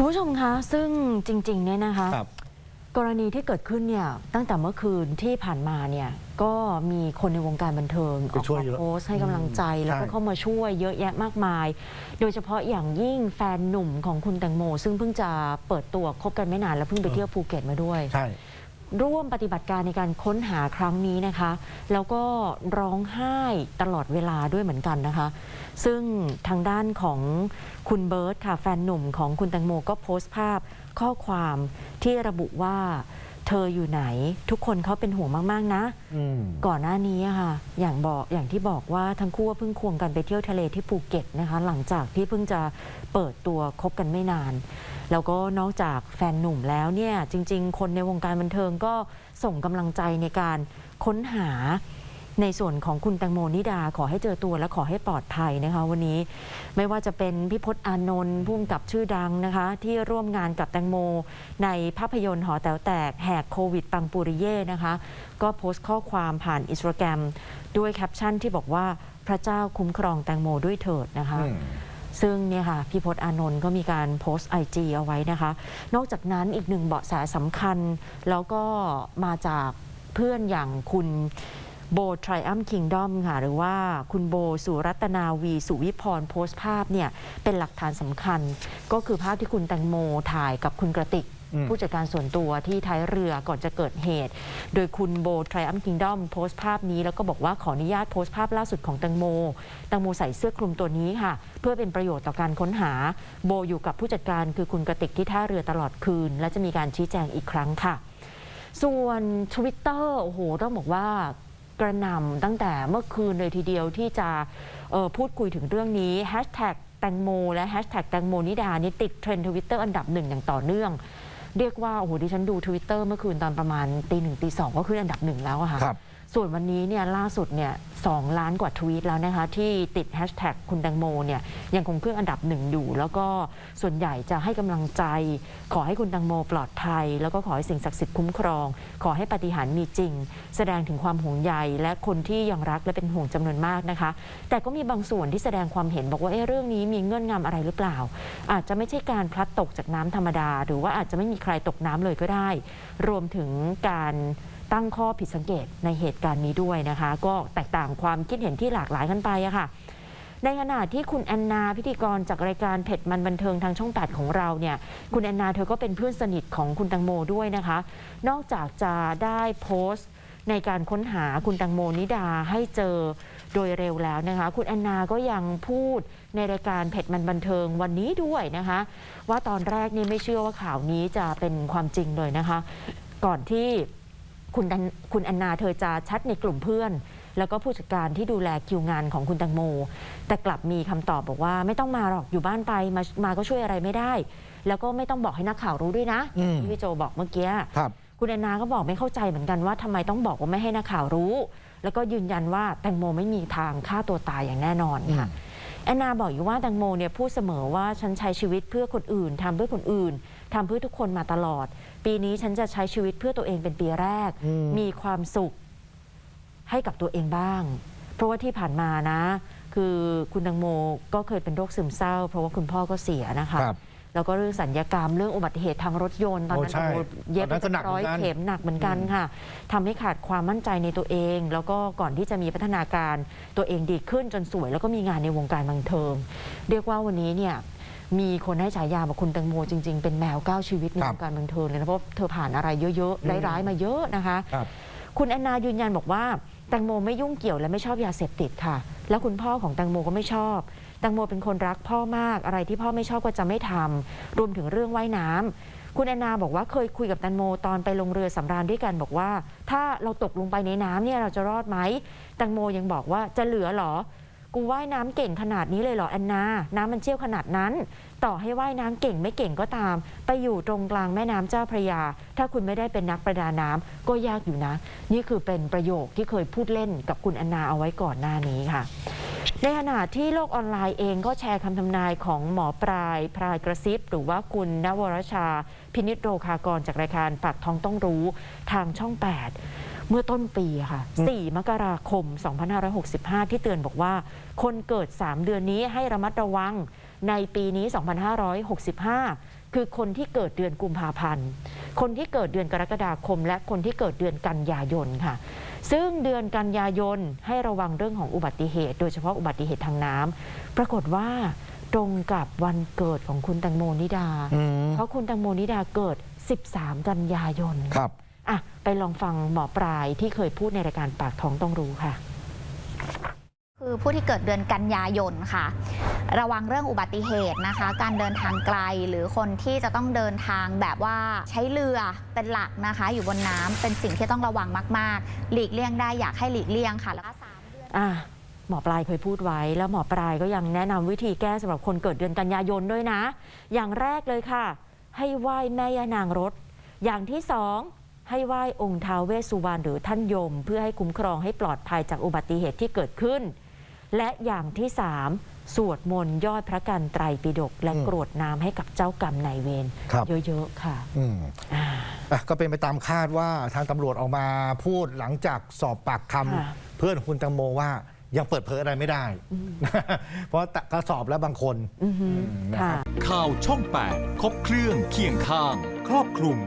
คุณผู้ชมคะซึ่งจริงๆเนี่ยนะคะ ครับ กรณีที่เกิดขึ้นเนี่ยตั้งแต่เมื่อคืนที่ผ่านมาเนี่ยก็มีคนในวงการบันเทิงอไปอกช่วยมาเยอะโพสต์ให้กำลังใจ อืมแล้วก็ใช่ เข้ามาช่วยเยอะแยะมากมาย โดยเฉพาะอย่างยิ่งแฟนหนุ่มของคุณแตงโม ซึ่งเพิ่งจะเปิดตัวคบกันไม่นานแล้วเพิ่งไปเที่ยวภูเก็ตมาด้วย ใช่ ร่วมปฏิบัติการในการค้นหาครั้งนี้นะคะ แล้วก็ร้องไห้ตลอดเวลาด้วยเหมือนกันนะคะ ซึ่งทางด้านของคุณเบิร์ตค่ะแฟนหนุ่มของคุณแตงโมก็โพสต์ภาพข้อความที่ระบุว่า เธออยู่ไหน ทุกคนเขาเป็นห่วงมาก ๆ นะอืมก่อนหน้านี้อะค่ะ อย่างบอกอย่างที่บอกว่าทั้งคู่เพิ่งควงกันไปเที่ยวทะเลที่ภูเก็ตนะคะ หลังจากที่เพิ่งจะเปิดตัวคบกันไม่นาน แล้วก็นอกจากแฟนหนุ่มแล้วเนี่ย จริง ๆ คนในวงการบันเทิงก็ส่งกำลังใจในการค้นหา ในส่วนของคุณแตงโมนิดาขอให้เจอตัวและขอให้ปลอดภัยนะคะ วันนี้ไม่ว่าจะเป็นพี่พศอานนท์ผู้กำกับชื่อดังนะคะ ที่ร่วมงานกับแตงโม ในภาพยนตร์หอแต๋วแตกแหกโควิดปังปุริเย่นะคะ ก็โพสต์ข้อความผ่านอินสตาแกรมด้วยแคปชั่นที่บอกว่าพระเจ้าคุ้มครองแตงโมด้วยเถิดนะคะอืมซึ่งเนี่ยค่ะพี่พศอานนท์ก็มีการโพสต์ไอจเอาไว้นะคะ นอกจากนั้นอีกหนึ่งเบาะแสสำคัญ แล้วก็มาจากเพื่อนอย่างคุณ โบทริอัมคิงดอมค่ะ หรือว่าคุณโบสุรัตนาวี สุวิพรโพสต์ภาพเนี่ยเป็นหลักฐานสำคัญ ก็คือภาพที่คุณแตงโมถ่ายกับคุณกระติกอืมผู้จัดการส่วนตัวที่ท้ายเรือก่อนจะเกิดเหตุ โดยคุณโบทริอัมคิงดอมโพสต์ภาพนี้แล้วก็บอกว่าขออนุญาตโพสต์ภาพล่าสุดของแตงโมแตงโมใส่เสื้อคลุมตัวนี้ค่ะ เพื่อเป็นประโยชน์ต่อการค้นหา โบอยู่กับผู้จัดการคือคุณกระติกที่ท่าเรือตลอดคืน และจะมีการชี้แจงอีกครั้งค่ะ ส่วน Twitter โอ้โหต้องบอกว่า กระหน่ำตั้งแต่เมื่อคืนเลยทีเดียวที่จะพูดคุยถึงเรื่องนี้แฮชแท็กแตงโมและแฮชแท็กแตงโมนิดานี่ติดเทรนด์ทวิตเตอร์อันดับหนึ่งอย่างต่อเนื่อง เรียกว่า โอ้โหดิฉันดูทวิตเตอร์เมื่อคืนตอนประมาณตีหนึ่งตีสองก็ขึ้นอันดับหนึ่งแล้วค่ะครับ ส่วนวันนี้เนี่ยล่าสุดเนี่ยสองล้านกว่าทวีตแล้วนะคะ ที่ติดแฮชแท็กคุณแตงโมเนี่ยยังคงขึ้นอันดับหนึ่งอยู่ แล้วก็ส่วนใหญ่จะให้กำลังใจ ขอให้คุณแตงโมปลอดภัย แล้วก็ขอให้สิ่งศักดิ์สิทธิ์คุ้มครอง ขอให้ปฏิหารมีจริง แสดงถึงความห่วงใยและคนที่ยังรักและเป็นห่วงจำนวนมากนะคะ แต่ก็มีบางส่วนที่แสดงความเห็นบอกว่าเอ๊ะเรื่องนี้มีเงื่อนงำอะไรหรือเปล่า อาจจะไม่ใช่การพลัดตกจากน้ำธรรมดา หรือว่าอาจจะไม่มีใครตกน้ำเลยก็ได้ รวมถึงการ ตั้งข้อผิดสังเกตในเหตุการณ์นี้ด้วยนะคะ ก็แตกต่างความคิดเห็นที่หลากหลายกันไปอะค่ะ ในขณะที่คุณแอนนาพิธีกรจากรายการเผ็ดมันบันเทิงทางช่อง8ของเราเนี่ย คุณแอนนาเธอก็เป็นเพื่อนสนิทของคุณตังโมด้วยนะคะ นอกจากจะได้โพสต์ในการค้นหาคุณตังโมนิดาให้เจอโดยเร็วแล้วนะคะ คุณแอนนาก็ยังพูดในรายการเผ็ดมันบันเทิงวันนี้ด้วยนะคะ ว่าตอนแรกนี่ไม่เชื่อว่าข่าวนี้จะเป็นความจริงเลยนะคะ ก่อนที่ คุณแอนคุณแอนนาเธอจะชัดในกลุ่มเพื่อน แล้วก็ผู้จัดการที่ดูแลคิวงานของคุณตังโม แต่กลับมีคำตอบบอกว่า ไม่ต้องมาหรอกอยู่บ้านไปมามาก็ช่วยอะไรไม่ได้ แล้วก็ไม่ต้องบอกให้นักข่าวรู้ด้วยนะอืมที่พี่โจบอกเมื่อกี้ ครับ คุณแอนนาก็บอกไม่เข้าใจเหมือนกันว่าทำไมต้องบอกว่าไม่ให้นักข่าวรู้ แล้วก็ยืนยันว่าแตงโมไม่มีทางฆ่าตัวตายอย่างแน่นอนค่ะแอนนาบอกอยู่ว่าแตงโมเนี่ยพูดเสมอว่าฉันใช้ชีวิตเพื่อคนอื่นทำเพื่อคนอื่น ทำเพื่อทุกคนมาตลอด ปีนี้ฉันจะใช้ชีวิตเพื่อตัวเองเป็นปีแรกอืมมีความสุขให้กับตัวเองบ้าง เพราะว่าที่ผ่านมานะ คือคุณตังโมก็เคยเป็นโรคซึมเศร้า เพราะว่าคุณพ่อก็เสียนะคะครับแล้วก็เรื่องสัญญกรรมเรื่องอุบัติเหตุทางรถยนต์ตอนนั้นโอ้ใช่โอ้โหเย็บตอนนั้นก็หนักร้อยเหมือนกันเข็มหนักเหมือนกันค่ะทำให้ขาดความมั่นใจในตัวเอง แล้วก็ก่อนที่จะมีพัฒนาการตัวเองดีขึ้นจนสวย แล้วก็มีงานในวงการบันเทิงเรียกว่าวันนี้เนี่ย มีคนให้ฉายาบอกคุณแตงโมจริง ๆ เป็นแมวเก้าชีวิตในครัวบงการบันเทิงเลยนะเพราะเธอผ่านอะไรเยอะๆร้ายๆมาเยอะนะคะครับคุณแอนนายืนยันบอกว่าแตงโมไม่ยุ่งเกี่ยวและไม่ชอบยาเสพติดค่ะ แล้วคุณพ่อของแตงโมก็ไม่ชอบแตงโมเป็นคนรักพ่อมากอะไรที่พ่อไม่ชอบก็จะไม่ทำรวมถึงเรื่องว่ายน้ำคุณแอนนาบอกว่าเคยคุยกับแตงโมตอนไปลงเรือสำราญด้วยกันบอกว่า ถ้าเราตกลงไปในน้ำเนี่ยเราจะรอดไหมแตงโมยังบอกว่าจะเหลือเหรอ กูว่ายน้ำเก่งขนาดนี้เลยเหรอแอนนา น้ำมันเชี่ยวขนาดนั้น ต่อให้ว่ายน้ำเก่งไม่เก่งก็ตาม ไปอยู่ตรงกลางแม่น้ำเจ้าพระยา ถ้าคุณไม่ได้เป็นนักประดาน้ำก็ยากอยู่นะ นี่คือเป็นประโยคที่เคยพูดเล่นกับคุณแอนนาเอาไว้ก่อนหน้านี้ค่ะ ในขณะที่โลกออนไลน์เองก็แชร์คำทำนายของหมอปลายพรายกระซิบหรือว่าคุณนวรชา พินิจโรคากรจากรายการปากท้องต้องรู้ทางช่อง 8 เมื่อต้นปีอะค่ะ 4 มกราคม 2565 ที่เตือนบอกว่า คนเกิด 3 เดือนนี้ให้ระมัดระวังในปีนี้ 2565 คือคนที่เกิดเดือนกุมภาพันธ์ คนที่เกิดเดือนกรกฎาคม และคนที่เกิดเดือนกันยายนค่ะ ซึ่งเดือนกันยายนให้ระวังเรื่องของอุบัติเหตุ โดยเฉพาะอุบัติเหตุทางน้ำปรากฏว่าตรงกับวันเกิดของคุณแตงโมนิดาอืมเพราะคุณแตงโมนิดาเกิด 13 กันยายนครับ อะไปลองฟังหมอปลายที่เคยพูดในรายการปากท้องต้องรู้ค่ะ คือผู้ที่เกิดเดือนกันยายนค่ะ ระวังเรื่องอุบัติเหตุนะคะ การเดินทางไกลหรือคนที่จะต้องเดินทางแบบว่าใช้เรือเป็นหลักนะคะ อยู่บนน้ำเป็นสิ่งที่ต้องระวังมาก ๆ หลีกเลี่ยงได้อยากให้หลีกเลี่ยงค่ะแล้วก็สามเดือน อะหมอปลายเคยพูดไว้ แล้วหมอปลายก็ยังแนะนำวิธีแก้สำหรับคนเกิดเดือนกันยายนด้วยนะ อย่างแรกเลยค่ะ ให้ไหว้แม่ย่านางรถ อย่างที่สอง ให้ไหว้องค์ท้าวเวสสุวรรณหรือท่านยม เพื่อให้คุ้มครองให้ปลอดภัยจากอุบัติเหตุที่เกิดขึ้น และอย่างที่สามสวดมนต์ยอดพระกันไตรปิฎกและอืมกรวดน้ำให้กับเจ้ากรรมนายเวรครับ เยอะๆค่ะ อืมอ่าอะก็เป็นไปตามคาดว่าทางตำรวจออกมาพูดหลังจากสอบปากคค่ะำเพื่อนคุณตังโมว่ายังเปิดเผยอะไรไม่ได้ เพราะก็สอบแล้วบางคน อือฮึอืมนะครับค่ะ ข่าวช่อง 8 ครบเครื่องเคียงข้าง ครอบคลุม